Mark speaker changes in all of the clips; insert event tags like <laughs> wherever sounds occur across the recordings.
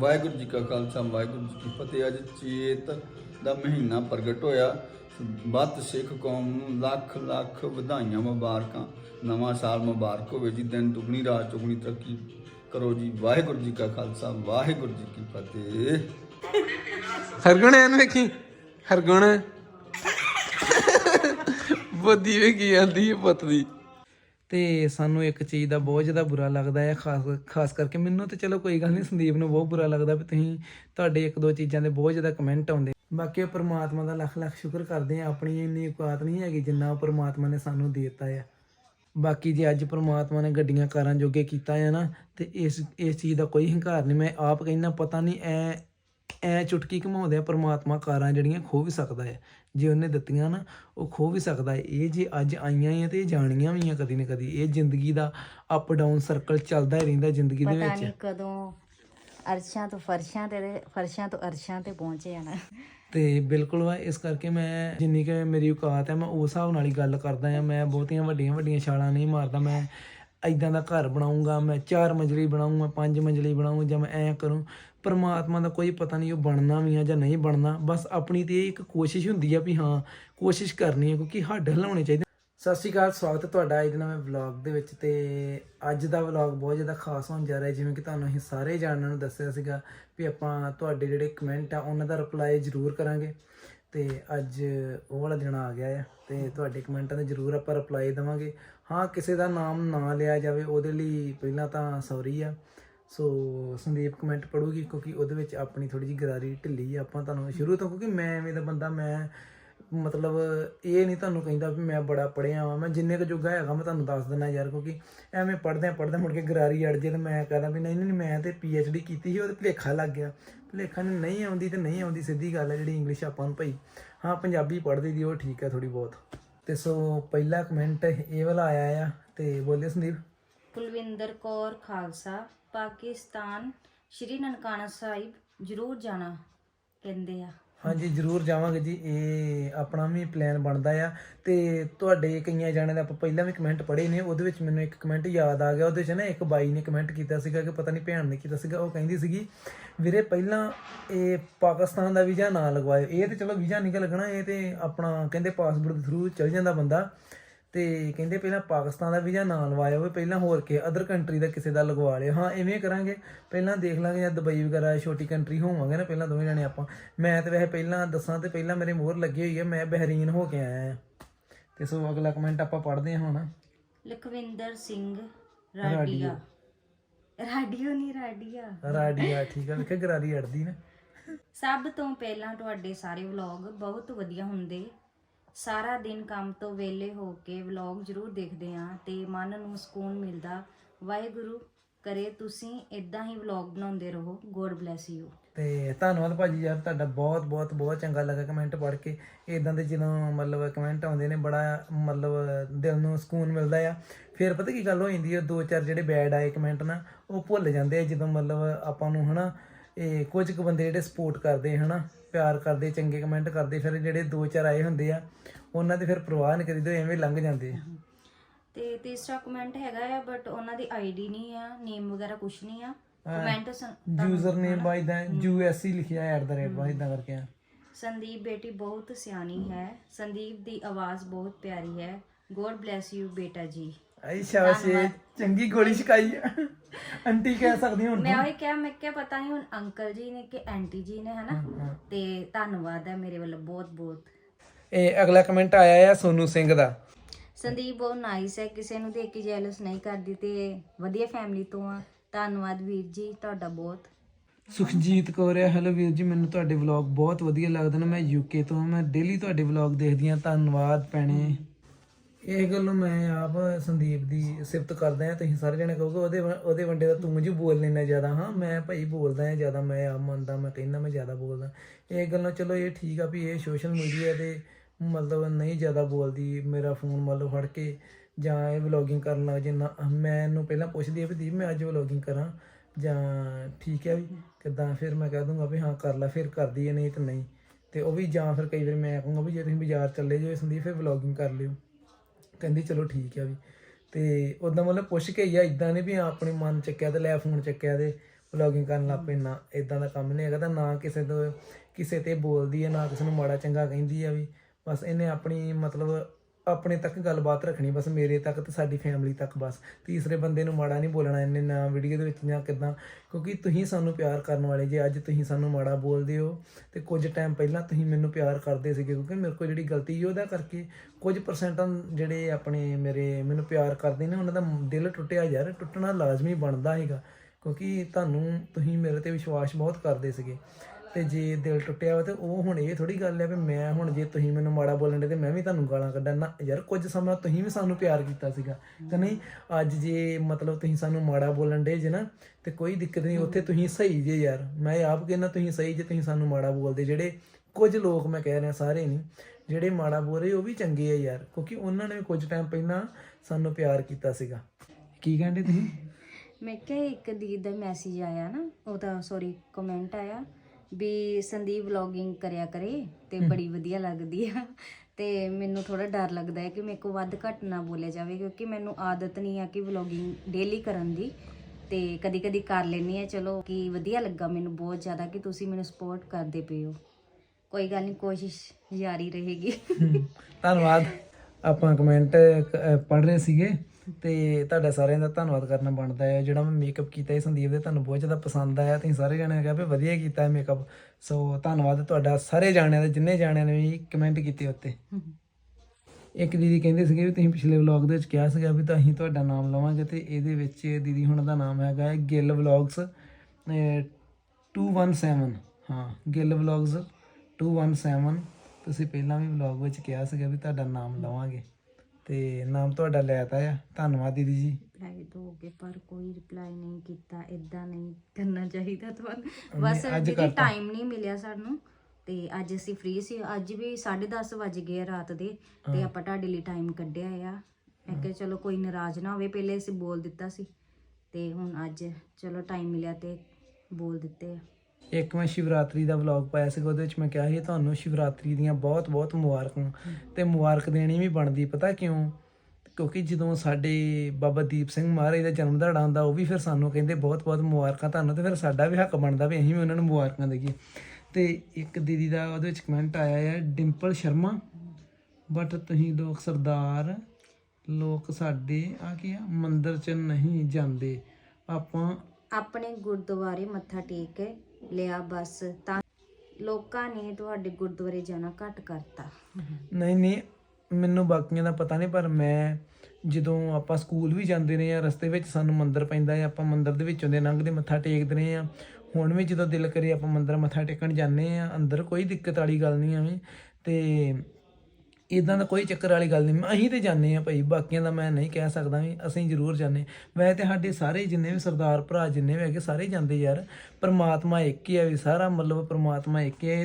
Speaker 1: ਵਾਹਿਗੁਰੂ ਜੀ ਕਾ ਖਾਲਸਾ, ਵਾਹਿਗੁਰੂ ਜੀ ਕੀ ਫਤਿਹ। ਅੱਜ ਚੇਤ ਦਾ ਮਹੀਨਾ ਪ੍ਰਗਟ ਹੋਇਆ। ਬੱਤ ਸਿੱਖ ਕੌਮ ਨੂੰ ਲੱਖ ਲੱਖ ਵਧਾਈਆਂ ਮੁਬਾਰਕਾਂ। ਨਵਾਂ ਸਾਲ ਮੁਬਾਰਕ ਹੋਵੇ ਜੀ। ਦਿਨ ਦੁਗਣੀ, ਰਾਤ ਚੁਗਣੀ, ਤਰੱਕੀ ਕਰੋ ਜੀ। ਵਾਹਿਗੁਰੂ ਜੀ ਕਾ ਖਾਲਸਾ, ਵਾਹਿਗੁਰੂ ਜੀ ਕੀ ਫਤਿਹ।
Speaker 2: ਹਰਗੁਣ, ਐਨ ਵੇਖੀ? ਹਰਗੁਣ। ਬੁੱਧੀ ਵੀ ਕੀ ਆਂਦੀ ਹੈ ਪੁੱਤ ਤੇ ਸਾਨੂੰ ਇੱਕ ਚੀਜ਼ ਦਾ ਬਹੁਤ ਜ਼ਿਆਦਾ ਬੁਰਾ ਲੱਗਦਾ ਹੈ, ਖਾਸ ਖਾਸ ਕਰਕੇ ਮੈਨੂੰ ਤੇ ਚਲੋ ਕੋਈ ਗੱਲ ਨਹੀਂ ਸੰਦੀਪ ਨੂੰ ਬਹੁਤ ਬੁਰਾ ਲੱਗਦਾ ਵੀ ਤੁਸੀਂ ਤੁਹਾਡੇ ਇੱਕ ਦੋ ਚੀਜ਼ਾਂ ਦੇ ਬਹੁਤ ਜ਼ਿਆਦਾ ਕਮੈਂਟ ਆਉਂਦੇ। ਬਾਕੀ ਉਹ ਪ੍ਰਮਾਤਮਾ ਦਾ ਲੱਖ ਲੱਖ ਸ਼ੁਕਰ ਕਰਦੇ ਆ ਆਪਣੀ ਇੰਨੀ ਔਕਾਤ ਨਹੀਂ ਹੈਗੀ ਜਿੰਨਾ ਪਰਮਾਤਮਾ ਨੇ ਸਾਨੂੰ ਦੇ ਦਿੱਤਾ ਆ। ਬਾਕੀ ਜੇ ਅੱਜ ਪ੍ਰਮਾਤਮਾ ਨੇ ਗੱਡੀਆਂ ਕਾਰਾਂ ਜੋਗੇ ਕੀਤਾ ਹੈ ਨਾ, ਤੇ ਇਸ ਇਸ ਚੀਜ਼ ਦਾ ਕੋਈ ਹੰਕਾਰ ਨਹੀਂ ਮੈਂ ਆਪ ਕਹਿੰਦਾ ਪਤਾ ਨਹੀਂ ਐ ਐ ਚੁਟਕੀ ਘਮਾਉਂਦੇ ਆ ਪ੍ਰਮਾਤਮਾ ਕਾਰਾਂ ਜਿਹੜੀਆਂ ਖੋ ਵੀ ਸਕਦਾ ਹੈ ਜੇ ਉਹਨੇ ਦਿੱਤੀਆਂ ਨਾ ਉਹ ਖੋ ਵੀ ਸਕਦਾ ਹੈ। ਇਹ ਜੇ ਅੱਜ ਆਈਆਂ ਆ ਤੇ ਇਹ ਜਾਣੀਆਂ ਵੀ ਆ ਕਦੀ ਨਾ ਕਦੀ। ਇਹ ਜ਼ਿੰਦਗੀ ਦਾ ਅਪ ਡਾਊਨ ਸਰਕਲ ਚੱਲਦਾ ਹੀ ਰਹਿੰਦਾ ਜ਼ਿੰਦਗੀ ਦੇ
Speaker 3: ਪਤਾ
Speaker 2: ਵਿੱਚ।
Speaker 3: ਨਹੀਂ ਕਦੋਂ ਅਰਸ਼ਾਂ ਤੋਂ ਫਰਸ਼ਾਂ ਤੇ ਤੇ ਫਰਸ਼ਾਂ ਤੋਂ ਅਰਸ਼ਾਂ ਤੇ ਪਹੁੰਚੇ ਜਾਣਾ
Speaker 2: ਤੇ ਬਿਲਕੁਲ ਵਾ ਇਸ ਕਰਕੇ ਮੈਂ ਜਿੰਨੀ ਕਿ ਮੇਰੀ ਔਕਾਤ ਹੈ ਮੈਂ ਉਸ ਹਿਸਾਬ ਨਾਲ ਹੀ ਗੱਲ ਕਰਦਾ ਆ। ਮੈਂ ਬਹੁਤੀਆਂ ਵੱਡੀਆਂ ਵੱਡੀਆਂ ਛਾਲਾਂ ਨਹੀਂ ਮਾਰਦਾ। ਮੈਂ ਐਦਾਂ ਦਾ ਘਰ ਬਣਾਉਂਗਾ, ਮੈਂ ਚਾਰ ਮੰਜ਼ਲੀ ਬਣਾਉਂਗਾ, ਪੰਜ ਮੰਜ਼ਲੀ ਬਣਾਉਂਗਾ, ਜਾਂ ਮੈਂ ਐਂ ਕਰੂੰ, ਪਰਮਾਤਮਾ ਦਾ ਕੋਈ ਪਤਾ ਨਹੀਂ ਉਹ ਬਣਨਾ ਵੀ ਆ ਜਾਂ ਨਹੀਂ ਬਣਨਾ, ਬਸ ਆਪਣੀ ਤੇ ਇਹ ਇੱਕ ਕੋਸ਼ਿਸ਼ ਹੁੰਦੀ ਆ ਵੀ ਹਾਂ, ਕੋਸ਼ਿਸ਼ ਕਰਨੀ ਹੈ ਕਿਉਂਕਿ ਹੱਡ ਹਿਲਾਉਣੇ ਚਾਹੀਦੇ। ਸਤਿ ਸ਼੍ਰੀ ਅਕਾਲ, ਸਵਾਗਤ ਹੈ ਤੁਹਾਡਾ ਅੱਜ ਦੇ ਨਵੇਂ ਵਲੌਗ ਦੇ ਵਿੱਚ ਤੇ ਅੱਜ ਦਾ ਵਲੌਗ ਬਹੁਤ ਜ਼ਿਆਦਾ ਖਾਸ ਹੋਣ ਜਾ ਰਿਹਾ, ਜਿਵੇਂ ਕਿ ਤੁਹਾਨੂੰ ਅਸੀਂ ਸਾਰੇ ਜਾਣਨ ਨੂੰ ਦੱਸਿਆ ਸੀਗਾ ਵੀ ਆਪਾਂ ਤੁਹਾਡੇ ਜਿਹੜੇ ਕਮੈਂਟ ਆ ਉਹਨਾਂ ਦਾ ਰਿਪਲਾਈ ਜ਼ਰੂਰ ਕਰਾਂਗੇ ਤੇ ਅੱਜ ਉਹ ਵਾਲਾ ਦਿਨ ਆ ਗਿਆ ਹੈ ਤੇ ਤੁਹਾਡੇ ਕਮੈਂਟਾਂ ਦਾ ਜ਼ਰੂਰ ਆਪਾਂ ਰਿਪਲਾਈ ਦੇਵਾਂਗੇ। ਹਾਂ, ਕਿਸੇ ਦਾ ਨਾਮ ਨਾ ਲਿਆ ਜਾਵੇ, ਉਹਦੇ ਲਈ ਪਹਿਲਾਂ ਤਾਂ ਸੌਰੀ ਆ। ਸੋ ਸੰਦੀਪ ਕਮੈਂਟ ਪੜੂਗੀ ਕਿਉਂਕਿ ਉਹਦੇ ਵਿੱਚ ਆਪਣੀ ਥੋੜੀ ਜਿਹੀ ਗਰਾਰੀ ਢਿੱਲੀ ਆ। ਆਪਾਂ ਤੁਹਾਨੂੰ ਸ਼ੁਰੂ ਤੋਂ, ਕਿਉਂਕਿ ਮੈਂ ਐਵੇਂ ਦਾ ਬੰਦਾ, ਮੈਂ ਮਤਲਬ ਇਹ ਨਹੀਂ ਤੁਹਾਨੂੰ ਕਹਿੰਦਾ ਵੀ ਮੈਂ ਬੜਾ ਪੜਿਆ ਵਾਂ। ਮੈਂ ਜਿੰਨੇ ਕੁ ਜੋਗਾ ਹੈਗਾ, ਮੈਂ ਤੁਹਾਨੂੰ ਦੱਸ ਦਿੰਦਾ ਯਾਰ, ਕਿਉਂਕਿ ਐਵੇਂ ਪੜਦੇ ਪੜਦੇ ਮੁੜ ਕੇ ਗਰਾਰੀ ਅੜ ਜੇ ਤੇ ਮੈਂ ਕਹਦਾ ਵੀ ਨਹੀਂ ਨਹੀਂ, ਮੈਂ ਤੇ ਡੀ ਕੀਤੀ ਸੀ, ਉਹਦੇ ਭਲੇਖਾ ਲੱਗ ਗਿਆ। ਭਲੇਖਾ ਨਹੀਂ ਨਹੀਂ ਆਉਂਦੀ ਤੇ ਨਹੀਂ ਆਉਂਦੀ, ਸਿੱਧੀ ਗੱਲ ਹੈ ਜਿਹੜੀ ਇੰਗਲਿਸ਼ ਆਪਾਂ ਨੂੰ ਭਾਈ। ਹਾਂ, ਪੰਜਾਬੀ ਪੜ੍ਹਦੀ ਦੀ ਉਹ ਠੀਕ ਹੈ ਥੋੜੀ ਬਹੁਤ। ਤੇ ਸੋ ਪਹਿਲਾ ਕਮੈਂਟ ਇਹ ਵਾਲਾ ਆਇਆ ਆ, ਤੇ ਬੋਲੇ ਸੰਦੀਪ।
Speaker 3: ਕੁਲਵਿੰਦਰ ਕੌਰ ਖਾਲਸਾ, ਪਾਕਿਸਤਾਨ, ਸ਼੍ਰੀ ਨਨਕਾਣਾ ਸਾਹਿਬ ਜ਼ਰੂਰ ਜਾਣਾ, ਕਹਿੰਦੇ ਆ।
Speaker 2: ਹਾਂਜੀ, ਜਰੂਰ ਜਾਵਾਂਗੇ ਜੀ। ਇਹ ਆਪਣਾ ਵੀ ਪਲਾਨ ਬਣਦਾ ਆ। ਤੇ ਤੁਹਾਡੇ ਕਈਆਂ ਜਾਣੇ ਦਾ ਆਪਾਂ ਪਹਿਲਾਂ ਵੀ ਕਮੈਂਟ ਪੜ੍ਹੇ ਨੇ, ਉਹਦੇ ਵਿੱਚ ਮੈਨੂੰ ਇੱਕ ਕਮੈਂਟ ਯਾਦ ਆ ਗਿਆ। ਉਹਦੇ 'ਚ ਨਾ ਇੱਕ ਬਾਈ ਨੇ ਕਮੈਂਟ ਕੀਤਾ ਸੀਗਾ ਕਿ ਪਤਾ ਨਹੀਂ ਭੈਣ ਨੇ ਕੀਤਾ ਸੀਗਾ, ਉਹ ਕਹਿੰਦੀ ਸੀਗੀ, ਵੀਰੇ, ਪਹਿਲਾਂ ਇਹ ਪਾਕਿਸਤਾਨ ਦਾ ਵੀਜ਼ਾ ਨਾ ਲਗਵਾਇਓ। ਇਹ ਤੇ ਚਲੋ ਵੀਜ਼ਾ ਨਿਕਲ ਲੱਗਣਾ ਇਹ ਤੇ ਆਪਣਾ ਕਹਿੰਦੇ ਪਾਸਪੋਰਟ ਦੇ ਥਰੂ ਚਲ ਜਾਂਦਾ ਬੰਦਾ। ਤੇ ਕਹਿੰਦੇ ਪਹਿਲਾਂ ਪਾਕਿਸਤਾਨ ਦਾ ਵੀਜ਼ਾ ਨਾ ਲਵਾਇਆ ਹੋਵੇ ਪਹਿਲਾਂ ਹੋਰ ਕੇ ਅਦਰ ਕੰਟਰੀ ਦਾ ਕਿਸੇ ਦਾ ਲਗਵਾ ਲਿਓ ਹਾਂ ਇਵੇਂ ਕਰਾਂਗੇ। ਪਹਿਲਾਂ ਦੇਖ ਲਾਂਗੇ ਜਾਂ ਦੁਬਈ ਵਗੈਰਾ ਛੋਟੀ ਕੰਟਰੀ ਹੋਵਾਂਗੇ ਨਾ ਪਹਿਲਾਂ ਦੋਵੇਂ ਜਣੇ ਆਪਾਂ। ਮੈਂ ਤੇ ਵੈਸੇ ਪਹਿਲਾਂ ਦੱਸਾਂ ਤੇ ਪਹਿਲਾਂ ਮੇਰੇ ਮੋਹਰ ਲੱਗੀ ਹੋਈ ਹੈ ਮੈਂ ਬਹਿਰੀਨ ਹੋ ਕੇ ਆਇਆ ਤੇ ਸੋ ਅਗਲਾ ਕਮੈਂਟ ਆਪਾਂ ਪੜ੍ਹਦੇ ਹਾਂ ਹੁਣ।
Speaker 3: ਲਖਵਿੰਦਰ ਸਿੰਘ ਰਾਡੀਆ। ਰਾਡੀਓ ਨਹੀਂ ਰਾਡੀਆ।
Speaker 2: ਰਾਡੀਆ ਠੀਕ ਆ। ਵੇਖੇ ਗਰਾਰੀ ਅੜਦੀ ਨਾ।
Speaker 3: ਸਭ ਤੋਂ ਪਹਿਲਾਂ ਤੁਹਾਡੇ ਸਾਰੇ ਵਲੌਗ ਬਹੁਤ ਵਧੀਆ ਹੁੰਦੇ। ਸਾਰਾ ਦਿਨ ਕੰਮ ਤੋਂ ਵਿਹਲੇ ਹੋ ਕੇ ਵਲੌਗ ਜ਼ਰੂਰ ਦੇਖਦੇ ਆ ਤੇ ਮਨ ਨੂੰ ਸਕੂਨ ਮਿਲਦਾ। ਵਾਹਿਗੁਰੂ ਕਰੇ ਤੁਸੀਂ ਇਦਾਂ ਹੀ ਵਲੌਗ ਬਣਾਉਂਦੇ ਰਹੋ। ਗੋਡ ਬlesਸ ਯੂ
Speaker 2: ਤੇ ਧੰਨਵਾਦ ਭਾਜੀ ਯਾਰ, ਤੁਹਾਡਾ ਬਹੁਤ ਬਹੁਤ ਬਹੁਤ ਚੰਗਾ ਲੱਗਾ ਕਮੈਂਟ ਪੜ੍ਹ ਕੇ। ਇਦਾਂ ਦੇ ਜਦੋਂ ਮਤਲਬ ਕਮੈਂਟ ਆਉਂਦੇ ਨੇ, ਬੜਾ ਮਤਲਬ ਦਿਲ ਨੂੰ ਸਕੂਨ ਮਿਲਦਾ ਆ। ਫਿਰ ਪਤਾ ਕੀ ਗੱਲ ਹੋ ਜਾਂਦੀ ਹੈ ਦੋ ਚਾਰ ਜਿਹੜੇ ਬੈਡ ਆਏ ਕਮੈਂਟ ਨਾ, ਉਹ ਭੁੱਲ ਜਾਂਦੇ ਆ ਜਦੋਂ ਮਤਲਬ ਆਪਾਂ ਨੂੰ ਹਨਾ, ਇਹ ਕੁਝ ਕੁ ਬੰਦੇ ਜਿਹੜੇ ਸਪੋਰਟ ਕਰਦੇ ਹਨਾ। ਪਿਆਰ ਕਰਦੇ ਚੰਗੇ ਕਮੈਂਟ ਕਰਦੇ ਫਿਰ ਜਿਹੜੇ ਦੋ ਚਾਰ ਆਏ ਹੁੰਦੇ ਆ ਉਹਨਾਂ ਦੇ ਫਿਰ ਪ੍ਰਵਾਹ ਨਹੀਂ ਕਰੀਦੇ ਐਵੇਂ ਲੰਘ ਜਾਂਦੇ ਆ।
Speaker 3: ਤੇ ਤੀਸਰਾ ਕਮੈਂਟ ਹੈਗਾ ਆ ਬਟ ਉਹਨਾਂ ਦੀ ਆਈਡੀ ਨਹੀਂ ਆ ਨੇਮ ਵਗੈਰਾ ਕੁਝ ਨਹੀਂ ਆ। ਕਮੈਂਟ
Speaker 2: ਯੂਜ਼ਰ ਨੇਮ ਬਾਈ ਦਾ ਯੂਐਸਸੀ ਲਿਖਿਆ ਐਟ ਦਾ ਰੇਟ ਬਾਈ ਇਦਾਂ ਕਰਕੇ ਆ।
Speaker 3: ਸੰਦੀਪ ਬੇਟੀ ਬਹੁਤ ਸਿਆਣੀ ਹੈ। ਸੰਦੀਪ ਦੀ ਆਵਾਜ਼ ਬਹੁਤ ਪਿਆਰੀ ਹੈ। ਗੋਡ ਬlesਸ ਯੂ ਬੇਟਾ ਜੀ।
Speaker 2: ਆਈ ਸ਼ਾਬਾਸ਼ ਇਹ ਚੰਗੀ ਗੋਲੀ ਛਕਾਈ। ਆ। ਆਂਟੀ ਕਹਿ ਸਕਦੀ ਹੁਣ
Speaker 3: ਮੈਂ ਉਹੀ ਕਿਹਾ ਮੈਂ ਕਿਹਾ ਪਤਾ ਨਹੀਂ ਹੁਣ ਅੰਕਲ ਜੀ ਨੇ ਕਿ ਆਂਟੀ ਜੀ ਨੇ ਹਨਾ? ਤੇ ਧੰਨਵਾਦ ਹੈ ਮੇਰੇ ਵੱਲੋਂ ਬਹੁਤ ਬਹੁਤ।
Speaker 2: ਇਹ ਅਗਲਾ ਕਮੈਂਟ ਆਇਆ ਆ ਸੋਨੂ ਸਿੰਘ ਦਾ।
Speaker 3: ਸੰਦੀਪ ਬਹੁਤ ਨਾਈਸ ਹੈ ਕਿਸੇ ਨੂੰ ਦੇਖ ਕੇ ਜੈਲਸ ਨਹੀਂ ਕਰਦੀ ਤੇ ਵਧੀਆ ਫੈਮਿਲੀ ਤੋਂ ਆ। ਧੰਨਵਾਦ ਵੀਰ ਜੀ ਤੁਹਾਡਾ ਬਹੁਤ।
Speaker 2: ਸੁਖਜੀਤ ਕੌਰ ਹੈ ਹੈਲੋ ਵੀਰ ਜੀ ਮੈਨੂੰ ਤੁਹਾਡੇ ਵਲੌਗ ਬਹੁਤ ਵਧੀਆ ਲੱਗਦੇ ਨੇ। ਮੈਂ ਯੂਕੇ ਤੋਂ ਹਾਂ, ਮੈਂ ਡੇਲੀ ਤੁਹਾਡੇ ਵਲੌਗ ਦੇਖਦੀ ਹਾਂ ਧੰਨਵਾਦ ਭੈਣੇ। ਇਹ ਗੱਲੋਂ ਮੈਂ ਆਪ ਸੰਦੀਪ ਦੀ ਸਿਫਤ ਕਰਦਾ ਹਾਂ, ਤੁਸੀਂ ਸਾਰੇ ਜਣੇ ਕਹੋਗੇ, ਉਹਦੇ ਵ- ਉਹਦੇ ਵੰਡੇ ਦਾ ਤੂੰ ਜੀ ਬੋਲ ਲੈਣਾ ਜ਼ਿਆਦਾ, ਹਾਂ, ਮੈਂ ਭਾਈ ਬੋਲਦਾ ਹਾਂ ਜ਼ਿਆਦਾ, ਮੈਂ ਆਪ ਮੰਨਦਾ, ਮੈਂ ਕਹਿੰਦਾ ਮੈਂ ਜ਼ਿਆਦਾ ਬੋਲਦਾ। ਇਹ ਗੱਲੋਂ ਚਲੋ ਇਹ ਠੀਕ ਆ ਵੀ ਇਹ ਸੋਸ਼ਲ ਮੀਡੀਆ ਤੇ ਮਤਲਬ ਨਹੀਂ ਜ਼ਿਆਦਾ ਬੋਲਦੀ, ਮੇਰਾ ਫੋਨ ਮਤਲਬ ਫੜ ਕੇ ਜਾਂ ਇਹ ਵਲੌਗਿੰਗ ਕਰਨ ਲੱਗ ਜੇ ਮੈਂ ਇਹਨੂੰ ਪਹਿਲਾਂ ਪੁੱਛਦੀ ਆ ਵੀ ਦੀਪ, ਮੈਂ ਅੱਜ ਵਲੌਗਿੰਗ ਕਰਾਂ, ਜਾਂ ਠੀਕ ਹੈ ਵੀ, ਕਿਦਾਂ? ਫਿਰ ਮੈਂ ਕਹਿ ਦੂੰਗਾ ਵੀ ਹਾਂ, ਕਰ ਲੈ, ਫਿਰ ਕਰਦੀ ਹੈ ਨਹੀਂ ਤਾਂ ਨਹੀਂ। ਤੇ ਉਹ ਵੀ ਜਾਂ ਫਿਰ ਕਈ ਵਾਰ ਮੈਂ ਕਹੂੰਗਾ ਵੀ ਜੇ ਤੁਸੀਂ ਬਾਜ਼ਾਰ ਚੱਲੇ ਜਾਓ ਸੰਦੀਪ, ਫਿਰ ਵਲੌਗਿੰਗ ਕਰ ਲਿਓ। ਕਹਿੰਦੀ ਚਲੋ ਠੀਕ ਆ ਵੀ। ਤੇ ਉਦਾਂ ਮਤਲਬ ਪੁੱਛ ਕੇ ਹੀ ਆ ਇਦਾਂ ਨਹੀਂ ਵੀ ਹਾਂ ਆਪਣੇ ਮਨ ਚੱਕਿਆ ਤੇ ਲੈ ਫੋਨ ਚੱਕਿਆ ਤੇ ਵਲੌਗਿੰਗ ਕਰਨ ਲੱਗ ਪਏ। ਨਾ ਇਦਾਂ ਦਾ ਕੰਮ ਨਹੀਂ ਹੈਗਾ ਤਾਂ ਨਾ ਕਿਸੇ ਤੋਂ, ਕਿਸੇ ਤੇ ਬੋਲਦੀ ਹੈ ਨਾ ਕਿਸੇ ਨੂੰ ਮਾੜਾ ਚੰਗਾ ਕਹਿੰਦੀ ਆ ਵੀ। ਬਸ ਇਹਨੇ ਆਪਣੀ ਮਤਲਬ ਆਪਣੇ ਤੱਕ ਗੱਲਬਾਤ ਰੱਖਣੀ, ਬਸ ਮੇਰੇ ਤੱਕ ਤੇ ਸਾਡੀ ਫੈਮਿਲੀ ਤੱਕ ਬਸ। ਤੀਸਰੇ ਬੰਦੇ ਨੂੰ ਮਾੜਾ ਨਹੀਂ ਬੋਲਣਾ ਇੰਨੇ ਨਾ ਵੀਡੀਓ ਦੇ ਵਿੱਚ ਜਾਂ ਕਿਦਾਂ। ਕਿਉਂਕਿ ਤੁਸੀਂ ਸਾਨੂੰ ਪਿਆਰ ਕਰਨ ਵਾਲੇ ਜੇ, ਅੱਜ ਤੁਸੀਂ ਸਾਨੂੰ ਮਾੜਾ ਬੋਲਦੇ ਹੋ ਤੇ ਕੁਝ ਟਾਈਮ ਪਹਿਲਾਂ ਤੁਸੀਂ ਮੈਨੂੰ ਪਿਆਰ ਕਰਦੇ ਸੀਗੇ, ਕਿਉਂਕਿ ਮੇਰੇ ਕੋਲ ਜਿਹੜੀ ਗਲਤੀ ਸੀ ਉਹਦਾ ਕਰਕੇ ਕੁਝ ਪਰਸੈਂਟ ਜਿਹੜੇ ਆਪਣੇ ਮੇਰੇ ਮੈਨੂੰ ਪਿਆਰ ਕਰਦੇ ਨੇ, ਉਹਨਾਂ ਦਾ ਦਿਲ ਟੁੱਟਿਆ ਯਾਰ, ਟੁੱਟਣਾ ਲਾਜ਼ਮੀ ਬਣਦਾ ਹੈਗਾ। ਕਿਉਂਕਿ ਤੁਹਾਨੂੰ ਤੁਸੀਂ ਮੇਰੇ ਤੇ ਵਿਸ਼ਵਾਸ ਬਹੁਤ ਕਰਦੇ ਸੀਗੇ। ਤੇ ਜੇ ਦਿਲ ਟੁੱਟਿਆ ਵਾ ਤੇ ਉਹ ਹੁਣ ਇਹ ਥੋੜੀ ਗੱਲ ਹੈ ਵੀ ਮੈਂ ਹੁਣ ਜੇ ਤੁਸੀਂ ਮੈਨੂੰ ਮਾੜਾ ਬੋਲਣ ਦੇ ਤੇ ਮੈਂ ਵੀ ਤੁਹਾਨੂੰ ਗਾਲਾਂ ਕੱਢਾਂ ਨਾ ਯਾਰ ਕੁਝ ਸਮਾਂ ਤੁਸੀਂ ਵੀ ਸਾਨੂੰ ਪਿਆਰ ਕੀਤਾ ਸੀਗਾ, ਤੇ ਨਹੀਂ? ਅੱਜ ਜੇ ਮਤਲਬ ਤੁਸੀਂ ਸਾਨੂੰ ਮਾੜਾ ਬੋਲਣ ਦੇ ਜੇ ਨਾ, ਤੇ ਕੋਈ ਦਿੱਕਤ ਨਹੀਂ, ਉੱਥੇ ਤੁਸੀਂ ਸਹੀ ਜੇ ਯਾਰ। ਮੈਂ ਆਪ ਕਹਿੰਦਾ ਤੁਸੀਂ ਸਹੀ ਜੇ, ਤੁਸੀਂ ਸਾਨੂੰ ਮਾੜਾ ਬੋਲਦੇ। ਜਿਹੜੇ ਕੁਝ ਲੋਕ ਮੈਂ ਕਹਿ ਰਿਹਾ ਸਾਰੇ ਨਹੀਂ, ਜਿਹੜੇ ਮਾੜਾ ਬੋਲ ਰਹੇ ਉਹ ਵੀ ਚੰਗੇ ਆ ਯਾਰ, ਕਿਉਂਕਿ ਉਹਨਾਂ ਨੇ ਕੁਝ ਟਾਈਮ ਪਹਿਲਾਂ ਸਾਨੂੰ ਪਿਆਰ ਕੀਤਾ ਸੀਗਾ। ਕੀ ਕਹਿੰਦੇ ਤੁਸੀਂ?
Speaker 3: ਮੈਂ ਕਿਹਾ ਇੱਕ ਦੀਦ ਦਾ ਮੈਸੇਜ ਆਇਆ ਨਾ, ਉਹਦਾ ਸੌਰੀ ਕਮੈਂਟ ਆਇਆ। ਵੀ ਸੰਦੀਪ ਵਲੌਗਿੰਗ ਕਰਿਆ ਕਰੇ ਤੇ ਬੜੀ ਵਧੀਆ ਲੱਗਦੀ ਆ। ਤੇ ਮੈਨੂੰ ਥੋੜਾ ਡਰ ਲੱਗਦਾ ਹੈ ਕਿ ਮੇਰੇ ਕੋ ਵੱਧ ਘੱਟ ਨਾ ਬੋਲਿਆ ਜਾਵੇ ਕਿਉਂਕਿ ਮੈਨੂੰ ਆਦਤ ਨਹੀਂ ਆ ਕਿ ਵਲੌਗਿੰਗ ਡੇਲੀ ਕਰਨ ਦੀ। ਤੇ ਕਦੀ ਕਦੀ ਕਰ ਲੈਣੀ ਆ ਚਲੋ ਕਿ ਵਧੀਆ ਲੱਗਾ ਮੈਨੂੰ ਬਹੁਤ ਜ਼ਿਆਦਾ ਕਿ ਤੁਸੀਂ ਮੈਨੂੰ ਸਪੋਰਟ ਕਰਦੇ ਪਏ ਹੋ। ਕੋਈ ਗੱਲ ਨਹੀਂ ਕੋਸ਼ਿਸ਼ ਜਾਰੀ ਰਹੇਗੀ।
Speaker 2: ਧੰਨਵਾਦ। ਆਪਾਂ ਕਮੈਂਟ ਪੜ੍ਹ ਰਹੇ ਸੀਗੇ। ਤੇ ਤੁਹਾਡਾ ਸਾਰਿਆਂ ਦਾ ਧੰਨਵਾਦ ਕਰਨਾ ਬਣਦਾ ਹੈ। ਜਿਹੜਾ ਮੈਂ ਮੇਕਅਪ ਕੀਤਾ ਹੈ ਸੰਦੀਪ ਦੇ ਤੁਹਾਨੂੰ ਬਹੁਤ ਜ਼ਿਆਦਾ ਪਸੰਦ ਆਇਆ। ਤੁਸੀਂ ਸਾਰੇ ਜਾਣਿਆਂ ਨੇ ਕਿਹਾ ਵੀ ਵਧੀਆ ਕੀਤਾ ਹੈ ਮੇਕਅਪ ਸੋ ਧੰਨਵਾਦ ਤੁਹਾਡਾ ਸਾਰੇ ਜਾਣਿਆਂ ਦਾ, ਜਿੰਨੇ ਜਾਣਿਆਂ ਨੇ ਵੀ ਕਮੈਂਟ ਕੀਤੇ ਉੱਤੇ। ਇੱਕ ਦੀਦੀ ਕਹਿੰਦੇ ਸੀਗੇ ਵੀ ਤੁਸੀਂ ਪਿਛਲੇ ਵਲੌਗ ਦੇ ਵਿੱਚ ਕਿਹਾ ਸੀਗਾ ਵੀ ਤਾਂ ਅਸੀਂ ਤੁਹਾਡਾ ਨਾਮ ਲਵਾਂਗੇ ਤੇ ਇਹਦੇ ਵਿੱਚ ਦੀਦੀ ਹੁਣ ਦਾ ਨਾਮ ਹੈਗਾ ਹੈ ਗਿੱਲ ਵਲੌਗਸ 217 ਹਾਂ, ਗਿੱਲ ਵਲੌਗਸ 217 ਤੁਸੀਂ ਪਹਿਲਾਂ ਵੀ ਵਲੌਗ ਵਿੱਚ ਕਿਹਾ ਸੀਗਾ ਵੀ ਤੁਹਾਡਾ ਨਾਮ ਲਵਾਂਗੇ। ਤੇ ਨਾਮ ਤੁਹਾਡਾ ਲੈਤਾ ਆ। ਧੰਨਵਾਦ ਦੀਦੀ ਜੀ।
Speaker 3: ਰਿਪਲਾਈ ਦੋਗੇ ਪਰ ਕੋਈ ਰਿਪਲਾਈ ਨਹੀਂ ਕੀਤਾ। ਇਦਾਂ ਨਹੀਂ ਕਰਨਾ ਚਾਹੀਦਾ ਤੁਹਾਨੂੰ। ਬਸ
Speaker 2: ਅੱਜ
Speaker 3: ਦੀਦੀ
Speaker 2: ਕਰਤਾ।
Speaker 3: ਟਾਈਮ ਨਹੀਂ ਮਿਲਿਆ ਸਾਨੂੰ। ਤੇ ਅੱਜ ਅਸੀਂ ਫ੍ਰੀ ਸੀ। ਅੱਜ ਵੀ 10:30 ਵਜ ਗਏ ਆ ਰਾਤ ਦੇ। ਤੇ ਆਪਾਂ ਤੁਹਾਡੇ ਲਈ ਟਾਈਮ ਕੱਢਿਆ ਆ। ਮੈਂ ਕਿਹਾ ਚਲੋ ਕੋਈ ਨਾਰਾਜ਼ ਨਾ ਹੋਵੇ। ਪਹਿਲੇ ਅਸੀਂ ਬੋਲ ਦਿੱਤਾ ਸੀ। ਤੇ ਹੁਣ ਅੱਜ ਚਲੋ ਟਾਈਮ ਮਿਲਿਆ ਤੇ ਬੋਲ ਦਿੱਤੇ ਆ।
Speaker 2: ਇੱਕ ਮੈਂ ਸ਼ਿਵਰਾਤਰੀ ਦਾ ਵਲੌਗ ਪਾਇਆ ਸੀ ਉਹਦੇ ਵਿੱਚ ਮੈਂ ਕਿਹਾ ਸੀ ਤੁਹਾਨੂੰ ਸ਼ਿਵਰਾਤਰੀ ਦੀਆਂ ਬਹੁਤ-ਬਹੁਤ ਮੁਬਾਰਕਾਂ ਤੇ ਮੁਬਾਰਕ ਦੇਣੀ ਵੀ ਬਣਦੀ ਪਤਾ ਕਿਉਂ? ਕਿਉਂਕਿ ਜਦੋਂ ਸਾਡੇ ਬਾਬਾ ਦੀਪ ਸਿੰਘ ਮਹਾਰਾਜ ਦਾ ਜਨਮ ਦਿਹਾੜਾ ਹੁੰਦਾ ਉਹ ਵੀ ਫਿਰ ਸਾਨੂੰ ਕਹਿੰਦੇ ਬਹੁਤ-ਬਹੁਤ ਮੁਬਾਰਕਾਂ ਤੁਹਾਨੂੰ ਤੇ ਫਿਰ ਸਾਡਾ ਵੀ ਹੱਕ ਬਣਦਾ ਵੀ ਅਸੀਂ ਵੀ ਉਹਨਾਂ ਨੂੰ ਮੁਬਾਰਕਾਂ ਦੇਈਏ। ਤੇ ਇੱਕ ਦੀਦੀ ਦਾ ਉਹਦੇ ਵਿੱਚ ਕਮੈਂਟ ਆਇਆ ਹੈ ਡਿੰਪਲ ਸ਼ਰਮਾ ਬਟ ਤੁਸੀਂ ਲੋਕ ਸਰਦਾਰ ਲੋਕ ਸਾਡੇ ਆ ਕੀ ਆ? ਮੰਦਿਰ 'ਚ ਨਹੀਂ ਜਾਂਦੇ। ਆਪਾਂ
Speaker 3: ਆਪਣੇ ਗੁਰਦੁਆਰੇ ਮੱਥਾ ਟੇਕ ਕੇ ਲਿਆ ਬਸ ਤਾਂ ਲੋਕਾਂ ਨੇ ਤੁਹਾਡੇ ਗੁਰਦੁਆਰੇ ਜਾਣਾ ਘੱਟ ਕਰਤਾ।
Speaker 2: ਨਹੀਂ ਨਹੀਂ, ਮੈਨੂੰ ਬਾਕੀਆਂ ਦਾ ਪਤਾ ਨਹੀਂ, ਪਰ ਮੈਂ ਜਦੋਂ ਆਪਾਂ ਸਕੂਲ ਵੀ ਜਾਂਦੇ ਰਹੇ ਆ ਰਸਤੇ ਵਿੱਚ ਸਾਨੂੰ ਮੰਦਿਰ ਪੈਂਦਾ ਹੈ ਆਪਾਂ ਮੰਦਿਰ ਦੇ ਵਿੱਚੋਂ ਦੇ ਲੰਘਦੇ ਮੱਥਾ ਟੇਕਦੇ ਰਹੇ ਆ ਹੁਣ ਵੀ ਜਦੋਂ ਦਿਲ ਕਰੇ ਆਪਾਂ ਮੰਦਿਰ ਮੱਥਾ ਟੇਕਣ ਜਾਂਦੇ ਆ ਅੰਦਰ ਕੋਈ ਦਿੱਕਤ ਵਾਲੀ ਗੱਲ ਨਹੀਂ ਆਵੇਂ ਤੇ ਇਦਾਂ ਦਾ ਕੋਈ ਚੱਕਰ ਵਾਲੀ ਗੱਲ ਨਹੀਂ। ਅਸੀਂ ਤੇ ਜਾਂਦੇ ਆ ਭਾਈ, ਬਾਕੀਆਂ ਦਾ ਮੈਂ ਨਹੀਂ ਕਹਿ ਸਕਦਾ ਵੀ ਅਸੀਂ ਜ਼ਰੂਰ ਜਾਂਦੇ। ਵੈਸੇ ਤੇ ਸਾਡੇ ਸਾਰੇ ਜਿੰਨੇ ਵੀ ਸਰਦਾਰ ਭਰਾ ਜਿੰਨੇ ਵੀ ਹੈਗੇ ਸਾਰੇ ਜਾਂਦੇ ਯਾਰ। ਪਰਮਾਤਮਾ ਇੱਕ ਹੀ ਹੈ ਵੀ ਸਾਰਾ, ਮਤਲਬ ਪਰਮਾਤਮਾ ਇੱਕ ਹੀ ਹੈ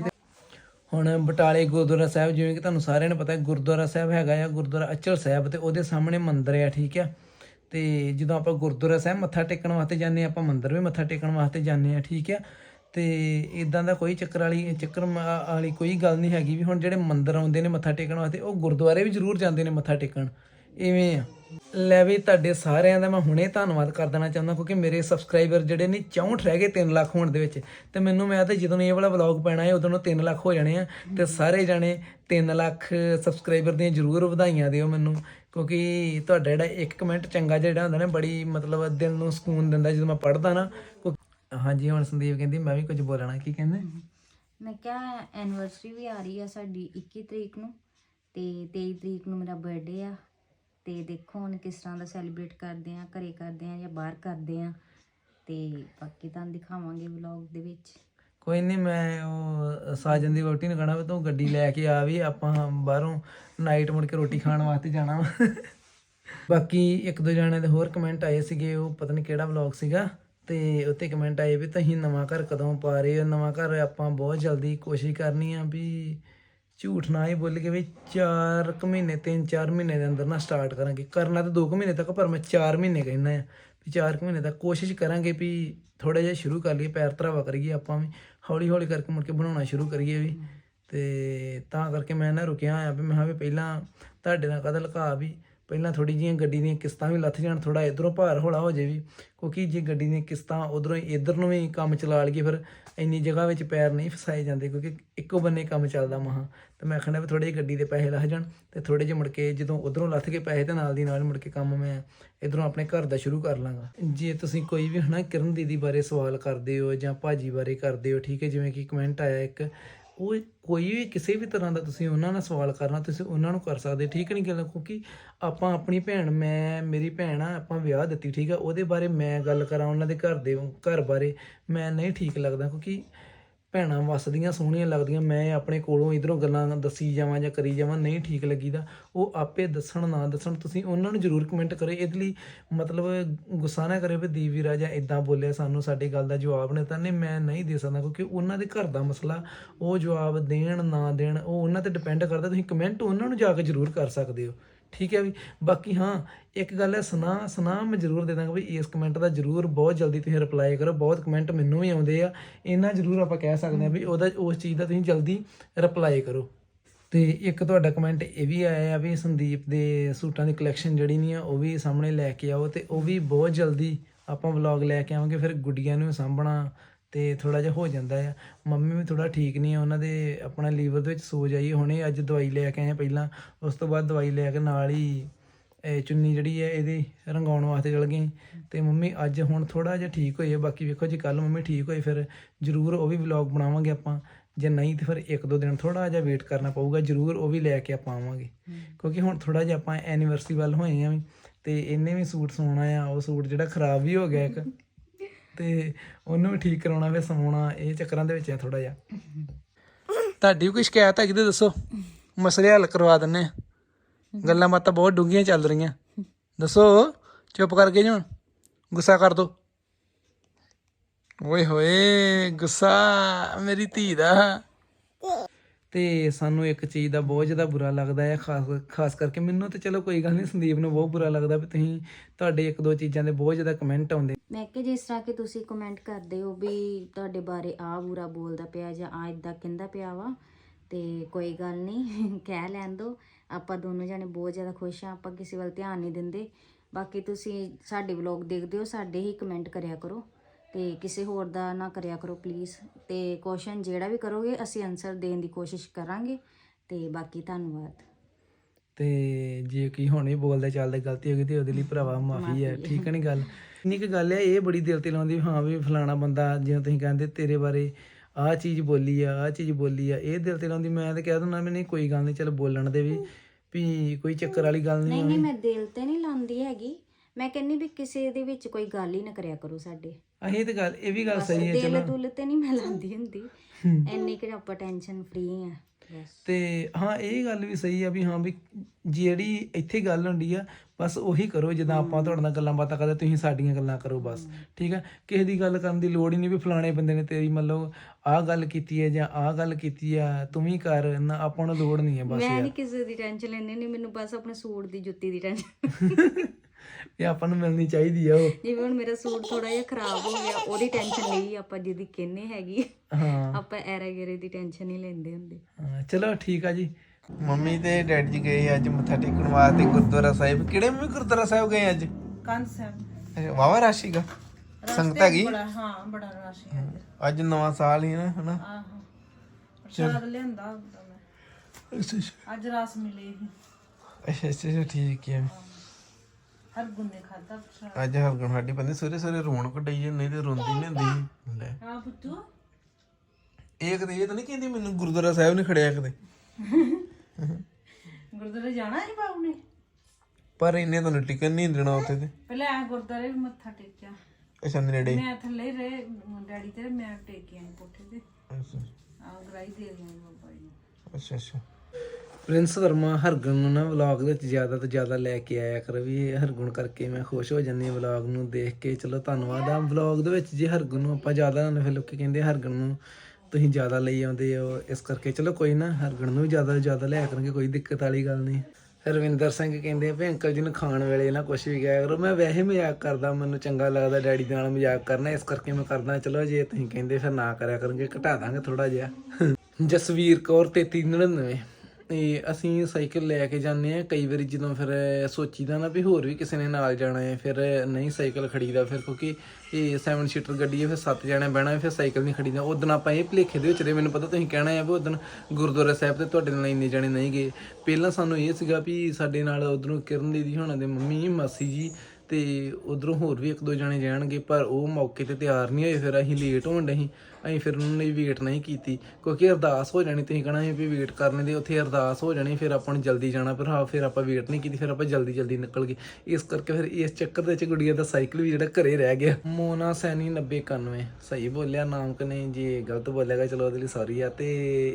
Speaker 2: ਹੁਣ ਬਟਾਲੇ ਗੁਰਦੁਆਰਾ ਸਾਹਿਬ, ਜਿਵੇਂ ਕਿ ਤੁਹਾਨੂੰ ਸਾਰਿਆਂ ਨੂੰ ਪਤਾ ਹੈ, ਗੁਰਦੁਆਰਾ ਸਾਹਿਬ ਹੈਗਾ ਆ, ਗੁਰਦੁਆਰਾ ਅਚਲ ਸਾਹਿਬ ਤੇ ਉਹਦੇ ਸਾਹਮਣੇ ਮੰਦਿਰ ਆ, ਠੀਕ ਆ। ਤੇ ਜਦੋਂ ਆਪਾਂ ਗੁਰਦੁਆਰਾ ਸਾਹਿਬ ਮੱਥਾ ਟੇਕਣ ਵਾਸਤੇ ਜਾਂਦੇ ਆ ਆਪਾਂ ਮੰਦਿਰ ਵੀ ਮੱਥਾ ਟੇਕਣ ਵਾਸਤੇ ਜਾਂਦੇ ਆ ਠੀਕ ਹੈ ਤੇ ਇਦਾਂ ਦਾ ਕੋਈ ਚੱਕਰ ਵਾਲੀ, ਚੱਕਰ ਮ- ਵਾਲੀ ਕੋਈ ਗੱਲ ਨਹੀਂ ਹੈਗੀ ਵੀ ਹੁਣ ਜਿਹੜੇ ਮੰਦਰ ਆਉਂਦੇ ਨੇ ਮੱਥਾ ਟੇਕਣ ਵਾਸਤੇ, ਉਹ ਗੁਰਦੁਆਰੇ ਵੀ ਜ਼ਰੂਰ ਜਾਂਦੇ ਨੇ ਮੱਥਾ ਟੇਕਣ। ਇਵੇਂ ਆ। ਲੈ ਵੀ ਤੁਹਾਡੇ ਸਾਰਿਆਂ ਦਾ ਮੈਂ ਹੁਣੇ ਧੰਨਵਾਦ ਕਰ ਦੇਣਾ ਚਾਹੁੰਦਾ, ਕਿਉਂਕਿ ਮੇਰੇ ਸਬਸਕ੍ਰਾਈਬਰ ਜਿਹੜੇ ਨੇ 64 ਰਹਿ ਗਏ 3 ਲੱਖ ਹੋਣ ਦੇ ਵਿੱਚ। ਤੇ ਮੈਨੂੰ ਮੈਂ ਤਾਂ ਜਦੋਂ ਇਹ ਵਾਲਾ ਵਲੌਗ ਪੈਣਾ ਹੈ, ਉਦੋਂ ਨੂੰ 3 ਲੱਖ ਹੋ ਜਾਣੇ ਆ। ਤੇ ਸਾਰੇ ਜਾਣੇ 3 ਲੱਖ ਸਬਸਕ੍ਰਾਈਬਰ ਦੀਆਂ ਜ਼ਰੂਰ ਵਧਾਈਆਂ ਦਿਓ ਮੈਨੂੰ, ਕਿਉਂਕਿ ਤੁਹਾਡਾ ਜਿਹੜਾ ਇੱਕ ਕਮੈਂਟ ਚੰਗਾ ਜਿਹੜਾ ਹੁੰਦਾ ਨਾ, ਬੜੀ ਮਤਲਬ ਦਿਲ ਨੂੰ ਸਕੂਨ ਦਿੰਦਾ ਜਦੋਂ ਮੈਂ ਪੜ੍ਹਦਾ ਨਾ, ਕਿਉਂਕਿ ਹਾਂਜੀ ਹੁਣ ਸੰਦੀਪ ਕਹਿੰਦੀ ਮੈਂ ਵੀ ਕੁਝ ਬੋਲਣਾ ਕੀ ਕਹਿੰਦੇ?
Speaker 3: ਮੈਂ ਕਿਹਾ ਐਨੀਵਰਸਰੀ ਵੀ ਆ ਰਹੀ ਆ ਸਾਡੀ 21 ਤਰੀਕ ਨੂੰ ਤੇ 23 ਤਰੀਕ ਨੂੰ ਮੇਰਾ ਬਰਥਡੇ ਆ। ਤੇ ਦੇਖੋ ਹੁਣ ਕਿਸ ਤਰ੍ਹਾਂ ਦਾ ਸੈਲੀਬ੍ਰੇਟ ਕਰਦੇ ਆ ਘਰੇ ਕਰਦੇ ਆ ਜਾਂ ਬਾਹਰ ਕਰਦੇ ਆ। ਤੇ ਬਾਕੀ ਤੁਹਾਨੂੰ ਦਿਖਾਵਾਂਗੇ ਵਲੌਗ ਦੇ ਵਿੱਚ।
Speaker 2: ਕੋਈ ਨਹੀਂ ਮੈਂ ਉਹ ਸਾਜਨ ਦੀ ਵੋਟੀ ਨੂੰ ਕਹਣਾ ਵੀ ਤੂੰ ਗੱਡੀ ਲੈ ਕੇ ਆ ਵੀ ਆਪਾਂ ਬਾਹਰੋਂ ਨਾਈਟ ਮੁੜ ਕੇ ਰੋਟੀ ਖਾਣ ਵਾਸਤੇ ਜਾਣਾ ਵਾ। ਬਾਕੀ ਇੱਕ ਦੋ ਜਣਿਆਂ ਦੇ ਹੋਰ ਕਮੈਂਟ ਆਏ ਸੀਗੇ ਉਹ ਪਤਾ ਨਹੀਂ ਕਿਹੜਾ ਵਲੌਗ ਸੀਗਾ। ਤੇ ਉੱਤੇ ਕਮੈਂਟ ਆਏ ਵੀ ਤੁਸੀਂ ਨਵਾਂ ਘਰ ਕਦੋਂ ਪਾ ਰਹੇ ਹੋ? ਨਵਾਂ ਘਰ ਆਪਾਂ ਬਹੁਤ ਜਲਦੀ ਕੋਸ਼ਿਸ਼ ਕਰਨੀ ਆ ਵੀ ਝੂਠ ਨਾ ਹੀ ਬੋਲ ਕੇ ਵੀ 4 ਕੁ ਮਹੀਨੇ 3-4 ਮਹੀਨੇ ਦੇ ਅੰਦਰ ਨਾ ਸਟਾਰਟ ਕਰਾਂਗੇ। ਕਰਨਾ ਤਾਂ 2 ਮਹੀਨੇ ਤੱਕ, ਪਰ ਮੈਂ 4 ਮਹੀਨੇ ਕਹਿੰਦਾ ਆ ਵੀ 4 ਮਹੀਨੇ ਤੱਕ ਕੋਸ਼ਿਸ਼ ਕਰਾਂਗੇ ਵੀ ਥੋੜਾ ਜਿਹਾ ਸ਼ੁਰੂ ਕਰ ਲਈਏ, ਪੈਰ ਧਰਾਵਾ ਕਰੀਏ ਆਪਾਂ ਵੀ ਹੌਲੀ ਹੌਲੀ ਕਰਕੇ ਮੁੜ ਕੇ ਬਣਾਉਣਾ ਸ਼ੁਰੂ ਕਰੀਏ ਵੀ। ਤੇ ਤਾਂ ਕਰਕੇ ਮੈਂ ਨਾ ਰੁਕਿਆ ਆ ਵੀ ਮੈਂ ਕਿਹਾ ਵੀ ਪਹਿਲਾਂ ਤੁਹਾਡੇ ਨਾਲ ਕਦਲ ਲਕਾ ਵੀ ਪਹਿਲਾਂ ਥੋੜੀ ਜਿਹੀਆਂ ਗੱਡੀ ਦੀਆਂ ਕਿਸ਼ਤਾਂ ਵੀ ਲੱਥ ਜਾਣ ਥੋੜਾ ਇਧਰੋਂ ਭਾਰ ਹੌਲਾ ਹੋ ਜਾਵੇ ਵੀ ਕਿਉਂਕਿ ਜੇ ਗੱਡੀ ਦੀਆਂ ਕਿਸ਼ਤਾਂ ਉਧਰੋਂ ਇਧਰ ਨੂੰ ਵੀ ਕੰਮ ਚਲਾ ਲਈਏ, ਫਿਰ ਇੰਨੀ ਜਗ੍ਹਾ ਵਿੱਚ ਪੈਰ ਨਹੀਂ ਫਸਾਏ ਜਾਂਦੇ, ਕਿਉਂਕਿ ਇੱਕੋ ਬੰਨੇ ਕੰਮ ਚੱਲਦਾ ਮਹਾ। ਤੇ ਮੈਂ ਆਖਣਾ ਵੀ ਥੋੜੇ ਜਿਹੇ ਗੱਡੀ ਦੇ ਪੈਸੇ ਲੱਥ ਜਾਣ ਤੇ ਥੋੜੇ ਜਿਹੇ ਮੁੜ ਕੇ ਜਦੋਂ ਉਧਰੋਂ ਲੱਥ ਕੇ ਪੈਸੇ ਤੇ ਨਾਲ ਦੀ ਨਾਲ ਮੁੜ ਕੇ ਕੰਮ ਮੈਂ ਇਧਰੋਂ ਆਪਣੇ ਘਰ ਦਾ ਸ਼ੁਰੂ ਕਰ ਲਾਂਗਾ। ਜੇ ਤੁਸੀਂ ਕੋਈ ਵੀ ਹਨਾ ਕਿਰਨ ਦੀਦੀ ਬਾਰੇ ਸਵਾਲ ਕਰਦੇ ਹੋ ਜਾਂ ਭਾਜੀ ਬਾਰੇ ਕਰਦੇ ਹੋ, ਠੀਕ ਹੈ, ਜਿਵੇਂ ਕਿ ਕਮੈਂਟ ਆਇਆ ਇੱਕ ਉਹ ਕੋਈ ਵੀ ਕਿਸੇ ਵੀ ਤਰ੍ਹਾਂ ਦਾ ਤੁਸੀਂ ਉਹਨਾਂ ਨਾਲ ਸਵਾਲ ਕਰਨਾ, ਤੁਸੀਂ ਉਹਨਾਂ ਨੂੰ ਕਰ ਸਕਦੇ, ਠੀਕ ਨਹੀਂ ਗੱਲ? ਕਿਉਂਕਿ ਆਪਾਂ ਆਪਣੀ ਭੈਣ, ਮੈਂ, ਮੇਰੀ ਭੈਣ ਆ, ਆਪਾਂ ਵਿਆਹ ਦਿੱਤੀ, ਠੀਕ ਆ? ਉਹਦੇ ਬਾਰੇ ਮੈਂ ਗੱਲ ਕਰਾਂ, ਉਹਨਾਂ ਦੇ ਘਰ ਦੇ, ਘਰ ਬਾਰੇ ਮੈਂ ਨਹੀਂ ਠੀਕ ਲੱਗਦਾ, ਕਿਉਂਕਿ ਭੈਣਾਂ ਵਸਦੀਆਂ ਸੋਹਣੀਆਂ ਲੱਗਦੀਆਂ, ਮੈਂ ਆਪਣੇ ਕੋਲੋਂ ਇਧਰੋਂ ਗੱਲਾਂ ਦੱਸੀ ਜਾਵਾਂ ਜਾਂ ਕਰੀ ਜਾਵਾਂ, ਨਹੀਂ ਠੀਕ ਲੱਗੀਦਾ। ਉਹ ਆਪੇ ਦੱਸਣ ਨਾ ਦੱਸਣ, ਤੁਸੀਂ ਉਹਨਾਂ ਨੂੰ ਜ਼ਰੂਰ ਕਮੈਂਟ ਕਰੋ ਇਹਦੇ ਲਈ ਮਤਲਬ ਗੁੱਸਾ ਨਾ ਕਰਿਓ ਵੀ ਦੀਵੀ ਰਾਜਾ ਇਦਾਂ ਬੋਲਿਆ, ਸਾਨੂੰ ਸਾਡੀ ਗੱਲ ਦਾ ਜਵਾਬ ਨਹੀਂ ਤਾਂ ਨਹੀਂ, ਮੈਂ ਨਹੀਂ ਦੇ ਸਕਦਾ, ਕਿਉਂਕਿ ਉਹਨਾਂ ਦੇ ਘਰ ਦਾ ਮਸਲਾ, ਉਹ ਜਵਾਬ ਦੇਣ ਨਾ ਦੇਣ, ਉਹ ਉਹਨਾਂ ਤੇ ਡਿਪੈਂਡ ਕਰਦਾ। ਤੁਸੀਂ ਕਮੈਂਟ ਉਹਨਾਂ ਨੂੰ ਜਾ ਕੇ ਜ਼ਰੂਰ ਕਰ ਸਕਦੇ ਹੋ। ਠੀਕ ਹੈ ਵੀ ਬਾਕੀ ਹਾਂ, ਇੱਕ ਗੱਲ ਹੈ ਸੁਨਾ ਸੁਨਾ ਮੈਂ ਜ਼ਰੂਰ ਦੇ ਦਾਂਗਾ ਵੀ ਇਸ ਕਮੈਂਟ ਦਾ ਜ਼ਰੂਰ ਬਹੁਤ ਜਲਦੀ ਤੁਸੀਂ ਰਿਪਲਾਈ ਕਰੋ, ਬਹੁਤ ਕਮੈਂਟ ਮੈਨੂੰ ਵੀ ਆਉਂਦੇ ਆ। ਇਹਨਾਂ ਜ਼ਰੂਰ ਆਪਾਂ ਕਹਿ ਸਕਦੇ ਹਾਂ ਵੀ ਉਹਦਾ, ਉਸ ਚੀਜ਼ ਦਾ ਤੁਸੀਂ ਜਲਦੀ ਰਿਪਲਾਈ ਕਰੋ। ਤੇ ਇੱਕ ਤੁਹਾਡਾ ਕਮੈਂਟ ਇਹ ਵੀ ਆਇਆ ਆ ਵੀ ਸੰਦੀਪ ਦੇ ਸੂਟਾਂ ਦੀ ਕਲੈਕਸ਼ਨ ਜਿਹੜੀ ਨਹੀਂ ਆ, ਉਹ ਵੀ ਸਾਹਮਣੇ ਲੈ ਕੇ ਆਓ ਤੇ ਉਹ ਵੀ ਬਹੁਤ ਜਲਦੀ ਆਪਾਂ ਵਲੌਗ ਲੈ ਕੇ ਆਵਾਂਗੇ, ਫਿਰ ਗੁੱਡੀਆਂ ਨੂੰ ਸਾਂਭਣਾ ਤੇ ਥੋੜਾ ਜਿਹਾ ਹੋ ਜਾਂਦਾ ਆ। ਮੰਮੀ ਵੀ ਥੋੜਾ ਠੀਕ ਨਹੀਂ ਆ ਉਹਨਾਂ ਦੇ ਆਪਣਾ ਲੀਵਰ ਦੇ ਵਿੱਚ ਸੋਜ ਆਈ। ਹੁਣੇ ਅੱਜ ਦਵਾਈ ਲੈ ਕੇ ਆਏ ਪਹਿਲਾਂ। ਉਸ ਤੋਂ ਬਾਅਦ ਦਵਾਈ ਲੈ ਕੇ ਨਾਲ ਹੀ ਇਹ ਚੁੰਨੀ ਜਿਹੜੀ ਹੈ ਇਹਦੀ ਰੰਗਾਉਣ ਵਾਸਤੇ ਚਲ ਗਏ। ਤੇ ਮੰਮੀ ਅੱਜ ਹੁਣ ਥੋੜਾ ਜਿਹਾ ਠੀਕ ਹੋਈ ਹੈ ਬਾਕੀ ਵੇਖੋ ਜੀ ਕੱਲ ਮੰਮੀ ਠੀਕ ਹੋਈ ਫਿਰ ਜ਼ਰੂਰ ਉਹ ਵੀ ਵਲੌਗ ਬਣਾਵਾਂਗੇ ਆਪਾਂ। ਜੇ ਨਹੀਂ ਤੇ ਫਿਰ ਇੱਕ ਦੋ ਦਿਨ ਥੋੜਾ ਜਿਹਾ ਵੇਟ ਕਰਨਾ ਪਊਗਾ। ਜ਼ਰੂਰ ਉਹ ਵੀ ਲੈ ਕੇ ਆਪਾਂ ਆਵਾਂਗੇ। ਕਿਉਂਕਿ ਹੁਣ ਥੋੜਾ ਜਿਹਾ ਆਪਾਂ ਐਨੀਵਰਸਰੀ ਵੱਲ ਹੋਏ ਆ ਵੀ। ਤੇ ਇਹਨੇ ਵੀ ਸੂਟ ਸਵਾਉਣਾ ਆ। ਉਹ ਸੂਟ ਜਿਹੜਾ ਖਰਾਬ ਵੀ ਹੋ ਗਿਆ ਇੱਕ। ਤੇ ਉਹਨੂੰ ਵੀ ਠੀਕ ਕਰਾਉਣਾ ਫਿਰ ਸਵਾਉਣਾ ਇਹ ਚੱਕਰਾਂ ਦੇ ਵਿੱਚ ਆ ਥੋੜਾ ਜਿਹਾ। ਤੁਹਾਡੀ ਵੀ ਕੋਈ ਸ਼ਿਕਾਇਤ ਹੈਗੀ ਤੇ ਦੱਸੋ। ਮਸਲੇ ਹੱਲ ਕਰਵਾ ਦਿੰਨੇ ਆ। ਗੱਲਾਂ ਬਾਤਾਂ ਬਹੁਤ ਡੂੰਘੀਆਂ ਚੱਲ ਰਹੀਆਂ। ਦੱਸੋ, ਚੁੱਪ ਕਰਕੇ ਜੀ ਹੁਣ ਗੁੱਸਾ ਕਰ ਦੋ। ਓਏ ਹੋਏ, ਗੁੱਸਾ ਮੇਰੀ ਧੀ ਦਾ। ਤੇ ਸਾਨੂੰ ਇੱਕ ਚੀਜ਼ ਦਾ ਬਹੁਤ ਜ਼ਿਆਦਾ ਬੁਰਾ ਲੱਗਦਾ ਹੈ, ਖਾਸ ਖਾਸ ਕਰਕੇ ਮੈਨੂੰ ਤੇ ਚਲੋ ਕੋਈ ਗੱਲ ਨਹੀਂ, ਸੰਦੀਪ ਨੂੰ ਬਹੁਤ ਬੁਰਾ ਲੱਗਦਾ ਵੀ ਤੁਸੀਂ ਤੁਹਾਡੇ ਇੱਕ ਦੋ ਚੀਜ਼ਾਂ ਦੇ ਬਹੁਤ ਜ਼ਿਆਦਾ ਕਮੈਂਟ ਆਉਂਦੇ।
Speaker 3: ਮੈਂ ਕਿ ਜਿਸ ਤਰ੍ਹਾਂ ਕਿ ਤੁਸੀਂ ਕਮੈਂਟ ਕਰਦੇ ਹੋ ਵੀ ਤੁਹਾਡੇ ਬਾਰੇ ਆ ਬੁਰਾ ਬੋਲਦਾ ਪਿਆ ਜਾਂ ਆ ਇਦਾਂ ਕਹਿੰਦਾ ਪਿਆ ਵਾ, ਤੇ ਕੋਈ ਗੱਲ ਨਹੀਂ, ਕਹਿ ਲੈਣ ਦੋ। ਆਪਾਂ ਦੋਨੋਂ ਜਾਨੇ ਬਹੁਤ ਜ਼ਿਆਦਾ ਖੁਸ਼ ਆ ਆਪਾਂ ਕਿਸੇ ਵੱਲ ਧਿਆਨ ਨਹੀਂ ਦਿੰਦੇ। ਬਾਕੀ ਤੁਸੀਂ ਸਾਡੇ ਵਲੌਗ ਦੇਖਦੇ ਹੋ, ਸਾਡੇ ਹੀ ਕਮੈਂਟ ਕਰਿਆ ਕਰੋ। ਤੇ ਕਿਸੇ ਹੋਰ ਦਾ ਨਾ ਕਰਿਆ ਕਰੋ ਪਲੀਜ਼ ਤੇ ਕੁਐਸਚਨ ਜਿਹੜਾ ਵੀ ਕਰੋਗੇ ਅਸੀਂ ਆਨਸਰ ਦੇਣ ਦੀ ਕੋਸ਼ਿਸ਼ ਕਰਾਂਗੇ। ਤੇ ਬਾਕੀ ਧੰਨਵਾਦ।
Speaker 2: ਤੇ ਜੇ ਕੀ ਹੁਣ ਬੋਲਦੇ ਚੱਲਦੇ ਗਲਤੀ ਹੋ ਗਈ ਤੇ ਉਹਦੇ ਲਈ ਭਰਾਵਾ ਮਾਫੀ ਹੈ। ਠੀਕ ਹੈ ਨਹੀਂ ਗੱਲ? ਇੰਨੀ ਕੁ ਗੱਲ ਹੈ ਇਹ ਬੜੀ ਦਿਲ ਤੇ ਲਾਉਂਦੀ ਹਾਂ ਵੀ ਫਲਾਣਾ ਬੰਦਾ ਜਿਵੇਂ ਤੁਸੀਂ ਕਹਿੰਦੇ ਤੇਰੇ ਬਾਰੇ ਆਹ ਚੀਜ਼ ਬੋਲੀ ਆ ਆਹ ਚੀਜ਼ ਬੋਲੀ ਆ ਇਹ ਦਿਲ ਤੇ ਲਾਉਂਦੀ। ਮੈਂ ਤਾਂ ਕਹਿ ਦਿੰਦਾ ਨਹੀਂ ਕੋਈ ਗੱਲ ਨਹੀਂ ਚਲ ਬੋਲਣ ਦੇ ਵੀ ਵੀ ਕੋਈ ਚੱਕਰ ਵਾਲੀ ਗੱਲ ਨਹੀਂ
Speaker 3: ਨਹੀਂ ਨਹੀਂ ਮੈਂ ਦਿਲ ਤੇ ਨਹੀਂ ਲਾਉਂਦੀ ਹੈਗੀ। ਮੈਂ ਕਹਿੰਨੀ ਵੀ ਕਿਸੇ ਦੇ ਵਿੱਚ ਕੋਈ ਗੱਲ ਹੀ ਨਾ ਕਰਿਆ ਕਰੋ ਸਾਡੇ।
Speaker 2: ਅਹੀਂ ਤੇ ਗੱਲ ਇਹ ਵੀ ਗੱਲ ਸਹੀ ਹੈ
Speaker 3: ਦਿਲ ਦੁਲ ਤੇ ਨਹੀਂ ਮੈਂ ਲਾਉਂਦੀ ਹੁੰਦੀ। ਇੰਨੀ ਕਿ ਆਪਾਂ ਟੈਨਸ਼ਨ ਫ੍ਰੀ ਆ ਬਸ।
Speaker 2: ਤੇ ਹਾਂ ਇਹ ਗੱਲ ਵੀ ਸਹੀ ਆ ਵੀ ਹਾਂ ਵੀ ਜਿਹੜੀ ਇੱਥੇ ਗੱਲ ਹੁੰਦੀ ਆ ਬਸ ਉਹੀ ਕਰੋ ਜਿੱਦਾਂ ਆਪਾਂ ਤੁਹਾਡੇ ਨਾਲ ਗੱਲਾਂ ਬਾਤਾਂ ਕਰਦੇ ਤੁਸੀਂ ਸਾਡੀਆਂ ਗੱਲਾਂ ਕਰੋ ਬਸ ਠੀਕ ਆ? ਕਿਸੇ ਦੀ ਗੱਲ ਕਰਨ ਦੀ ਲੋੜ ਹੀ ਨਹੀਂ ਵੀ ਫਲਾਣੇ ਬੰਦੇ ਨੇ ਤੇਰੀ ਮਤਲਬ ਆਹ ਗੱਲ ਕੀਤੀ ਹੈ ਜਾਂ ਆਹ ਗੱਲ ਕੀਤੀ ਆ ਤੂੰ ਵੀ ਕਰ ਨਾ ਆਪਾਂ ਨੂੰ ਲੋੜ ਨਹੀਂ ਹੈ ਬਸ
Speaker 3: ਮੈਂ ਨਹੀਂ ਕਿਸੇ ਦੀ ਟੈਨਸ਼ਨ ਲੈਣੀ ਨਹੀਂ ਮੈਨੂੰ ਬਸ ਆਪਣੇ ਸੂਟ ਦੀ ਜੁੱਤੀ ਦੀ ਟੈਨਸ਼ਨ <laughs>
Speaker 2: ਇਹ ਆਪਾਂ ਨੂੰ ਮਿਲਣੀ ਚਾਹੀਦੀ ਆ ਉਹ।
Speaker 3: ਜਿਵੇਂ ਹੁਣ ਮੇਰਾ ਸੂਟ ਥੋੜਾ ਜਿਹਾ ਖਰਾਬ ਹੋ ਗਿਆ ਉਹਦੀ ਟੈਨਸ਼ਨ ਲਈ ਆਪਾਂ ਜਿਹਦੀ ਕਹਿੰਨੇ ਹੈਗੀ।
Speaker 2: ਹਾਂ।
Speaker 3: ਆਪਾਂ ਐਰਾ ਗੇਰੇ ਦੀ ਟੈਨਸ਼ਨ ਨਹੀਂ ਲੈਂਦੇ ਹੁੰਦੇ।
Speaker 2: ਹਾਂ, ਚਲੋ ਠੀਕ ਆ ਜੀ।
Speaker 4: ਮੰਮੀ ਤੇ ਡੈਡੀ ਜੀ ਗਏ ਅੱਜ ਮੱਥਾ ਟੇਕਣ ਵਾਸਤੇ ਗੁਰਦੁਆਰਾ ਸਾਹਿਬ। ਕਿਹੜੇ ਮੰਮੀ ਗੁਰਦੁਆਰਾ ਸਾਹਿਬ ਗਏ ਅੱਜ?
Speaker 5: ਕੰਨ ਸਾਹਿਬ।
Speaker 4: ਅੱਛਾ ਵਾਵਾ ਰਾਸ਼ੀ ਦਾ ਸੰਗਤ ਹੈਗੀ?
Speaker 5: ਬੜਾ ਹਾਂ ਬੜਾ ਰਸ਼ ਹੈ ਅੱਜ
Speaker 4: ਅੱਜ ਨਵਾਂ ਸਾਲ ਹੀ ਨਾ ਹਨਾ?
Speaker 5: ਆਹੋ। ਪ੍ਰਸ਼ਾਦ ਲਿਆਂਦਾ ਹੁੰਦਾ ਮੈਂ।
Speaker 4: ਅੱਛਾ ਅੱਛਾ।
Speaker 5: ਅੱਜ ਰਸ ਮਿਲੇ ਸੀ
Speaker 4: ਅੱਛਾ ਅੱਛਾ ਅੱਛਾ, ਠੀਕ ਹੈ।
Speaker 5: ਹਰ ਗੁੰਨੇ ਖਾਦਾ ਪ੍ਰਸ਼ਾਦ
Speaker 4: ਅੱਜ ਹਰਗਣ ਸਾਡੀ ਬੰਦੇ ਸਵੇਰੇ ਸਵੇਰੇ ਰੋਣ ਕਢਾਈ ਜੇ ਨਹੀਂ ਤੇ ਰੋਂਦੀ ਨਹੀਂ ਹੁੰਦੀ। ਲੈ।
Speaker 5: ਹਾਂ ਪੁੱਤੂ।
Speaker 4: ਇਹ ਕਦੇ ਇਹ ਤਾਂ ਨਹੀਂ ਕਹਿੰਦੀ ਮੈਨੂੰ ਗੁਰਦੁਆਰਾ ਸਾਹਿਬ ਨੇ ਖੜਿਆ ਕਦੇ।
Speaker 5: ਗੁਰਦੁਆਰੇ ਜਾਣਾ ਹੈ ਬਾਬੂ ਨੇ
Speaker 4: ਪਰ ਇਹਨੇ ਤੁਹਾਨੂੰ ਟਿਕਣ ਨਹੀਂ ਦੇਣਾ ਉੱਥੇ ਤੇ।
Speaker 5: ਪਹਿਲੇ ਆ ਗੁਰਦੁਆਰੇ ਵੀ ਮੱਥਾ ਟੇਕਿਆ।
Speaker 4: ਅੱਛਾ ਨੇੜੇ।
Speaker 5: ਮੈਂ ਥੱਲੇ ਰਹੇ ਡੈਡੀ ਤੇ ਮੈਂ ਟੇਕਿਆ ਕੋਠੇ ਤੇ।
Speaker 4: ਅੱਛਾ।
Speaker 5: ਆ ਗਰਾਈ ਦੇ ਲਈ ਬਾਬਾ ਜੀ ਨੂੰ।
Speaker 4: ਅੱਛਾ ਅੱਛਾ।
Speaker 2: ਪ੍ਰਿੰਸ ਵਰਮਾ ਹਰਗੁਣ ਨੂੰ ਨਾ ਵਲੌਗ ਵਿੱਚ ਜ਼ਿਆਦਾ ਤੋਂ ਜ਼ਿਆਦਾ ਲੈ ਕੇ ਆਇਆ ਕਰ ਵੀ ਇਹ ਹਰਗੁਣ ਕਰਕੇ ਮੈਂ ਖੁਸ਼ ਹੋ ਜਾਂਦੀ ਹਾਂ ਵਲੌਗ ਨੂੰ ਦੇਖ ਕੇ। ਚਲੋ ਧੰਨਵਾਦ ਆ ਵਲੌਗ ਦੇ ਵਿੱਚ ਜੇ ਹਰਗੁਣ ਨੂੰ ਆਪਾਂ ਜ਼ਿਆਦਾ ਨਾ ਫਿਰ ਲੋਕੀ ਕਹਿੰਦੇ ਹਰਗੁਣ ਨੂੰ ਤੁਸੀਂ ਜ਼ਿਆਦਾ ਲਈ ਆਉਂਦੇ ਹੋ, ਇਸ ਕਰਕੇ। ਚਲੋ ਕੋਈ ਨਾ, ਹਰਗੁਣ ਨੂੰ ਵੀ ਜ਼ਿਆਦਾ ਤੋਂ ਜ਼ਿਆਦਾ ਲਿਆ ਕਰਾਂਗੇ ਕੋਈ ਦਿੱਕਤ ਵਾਲੀ ਗੱਲ ਨਹੀਂ। ਰਵਿੰਦਰ ਸਿੰਘ ਕਹਿੰਦੇ ਵੀ ਅੰਕਲ ਜੀ ਨੂੰ ਖਾਣ ਵੇਲੇ ਨਾ ਕੁਝ ਵੀ ਕਿਹਾ ਕਰੋ। ਮੈਂ ਵੈਸੇ ਮਜ਼ਾਕ ਕਰਦਾ, ਮੈਨੂੰ ਚੰਗਾ ਲੱਗਦਾ ਡੈਡੀ ਦੇ ਨਾਲ ਮਜ਼ਾਕ ਕਰਨਾ, ਇਸ ਕਰਕੇ ਮੈਂ ਕਰਦਾ, ਚਲੋ ਜੇ ਤੁਸੀਂ ਕਹਿੰਦੇ ਫਿਰ ਨਾ ਕਰਿਆ ਕਰਾਂਗੇ ਘਟਾ ਦਾਂਗੇ ਥੋੜਾ ਜਿਹਾ। ਜਸਵੀਰ ਕੌਰ 3399 ਇਹ ਅਸੀਂ ਸਾਈਕਲ ਲੈ ਕੇ ਜਾਂਦੇ ਆ ਕਈ ਵਾਰੀ ਜਦੋਂ ਫਿਰ ਸੋਚੀਦਾ ਨਾ ਵੀ ਹੋਰ ਵੀ ਕਿਸੇ ਨੇ ਨਾਲ ਜਾਣਾ ਹੈ ਫਿਰ ਨਹੀਂ ਸਾਈਕਲ ਖੜੀਦਾ ਫਿਰ ਕਿਉਂਕਿ ਇਹ 7 ਸੀਟਰ ਗੱਡੀ ਹੈ ਫਿਰ ਸੱਤ ਜਣੇ ਬਹਿਣਾ ਹੈ, ਫਿਰ ਸਾਈਕਲ ਨਹੀਂ ਖੜੀਦਾ। ਉਦੋਂ ਆਪਾਂ ਇਹ ਭਲੇਖੇ ਦੇ ਵਿੱਚ ਦੇ ਮੈਨੂੰ ਪਤਾ ਤੁਸੀਂ ਕਹਿਣਾ ਹੈ ਵੀ ਉਦੋਂ ਗੁਰਦੁਆਰਾ ਸਾਹਿਬ ਤੇ ਤੁਹਾਡੇ ਨਾਲ ਇੰਨੇ ਜਣੇ ਨਹੀਂ ਗਏ। ਪਹਿਲਾਂ ਸਾਨੂੰ ਇਹ ਸੀਗਾ ਵੀ ਸਾਡੇ ਨਾਲ ਉਧਰੋਂ ਕਿਰਨ ਦੀਦੀ ਹੋਣਾ ਦੇ ਮੰਮੀ ਮਾਸੀ ਜੀ ਤੇ ਉਧਰੋਂ ਹੋਰ ਵੀ ਇੱਕ ਦੋ ਜਣੇ ਜਾਣਗੇ, ਪਰ ਉਹ ਮੌਕੇ ਤੇ ਤਿਆਰ ਨਹੀਂ ਹੋਏ, ਫਿਰ ਅਸੀਂ ਲੇਟ ਹੋਣ ਡਏ ਅਸੀਂ ਫਿਰ ਉਹਨਾਂ ਨੇ ਵੇਟ ਨਹੀਂ ਕੀਤੀ, ਕਿਉਂਕਿ ਅਰਦਾਸ ਹੋ ਜਾਣੀ, ਤੁਸੀਂ ਕਹਣਾ ਵੀ ਵੇਟ ਕਰਨੇ ਦੇ, ਉੱਥੇ ਅਰਦਾਸ ਹੋ ਜਾਣੀ, ਫਿਰ ਆਪਾਂ ਨੂੰ ਜਲਦੀ ਜਾਣਾ ਪਰ ਹਾਂ ਫਿਰ ਆਪਾਂ ਵੇਟ ਨਹੀਂ ਕੀਤੀ, ਫਿਰ ਆਪਾਂ ਜਲਦੀ ਜਲਦੀ ਨਿਕਲ ਗਏ। ਇਸ ਕਰਕੇ ਫਿਰ ਇਸ ਚੱਕਰ ਦੇ ਵਿੱਚ ਗੁੜੀਆ ਦਾ ਸਾਈਕਲ ਵੀ ਜਿਹੜਾ ਘਰੇ ਰਹਿ ਗਿਆ। ਮੋਨਾ ਸੈਣੀ 9091 ਸਹੀ ਬੋਲਿਆ, ਨਾਮ ਕਨੇ, ਜੇ ਗਲਤ ਬੋਲਿਆਗਾ, ਚਲੋ ਉਹਦੇ ਲਈ ਸੌਰੀ ਆ, ਤੇ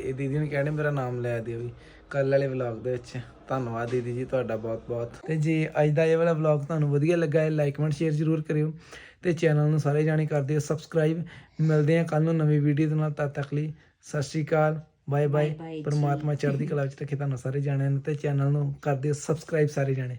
Speaker 2: ਇਹ ਦੀਦੀ ਨੇ ਕਹਿੰਦੇ ਮੇਰਾ ਨਾਮ ਲੈ ਦਿਓ ਵੀ ਕੱਲ ਵਾਲੇ ਵਲੌਗ ਦੇ ਵਿੱਚ। ਧੰਨਵਾਦ ਦੀਦੀ ਜੀ ਤੁਹਾਡਾ ਬਹੁਤ ਬਹੁਤ। ਤੇ ਜੇ ਅੱਜ ਦਾ ਇਹ ਵਾਲਾ ਵਲੌਗ ਤੁਹਾਨੂੰ ਵਧੀਆ ਲੱਗਾ ਹੈ ਲਾਈਕ ਕਮੈਂਟ ਸ਼ੇਅਰ ਜ਼ਰੂਰ ਕਰਿਓ। ਤੇ ਚੈਨਲ ਨੂੰ ਸਾਰੇ ਜਾਣੇ ਕਰ ਦਿਓ ਸਬਸਕ੍ਰਾਈਬ ਮਿਲਦੇ ਹਾਂ ਕੱਲ ਨੂੰ ਨਵੀਂ ਵੀਡੀਓ ਦੇ ਨਾਲ। ਤਦ ਤੱਕ ਲਈ ਸਤਿ ਸ਼੍ਰੀ ਅਕਾਲ ਬਾਏ ਬਾਏ ਪਰਮਾਤਮਾ ਚੜ੍ਹਦੀ ਕਲਾ ਵਿੱਚ ਰੱਖੇ ਤੁਹਾਨੂੰ ਸਾਰੇ ਜਾਣਿਆਂ ਨੂੰ। ਤੇ ਚੈਨਲ ਨੂੰ ਕਰ ਦਿਓ ਸਬਸਕ੍ਰਾਈਬ ਸਾਰੇ ਜਾਣੇ।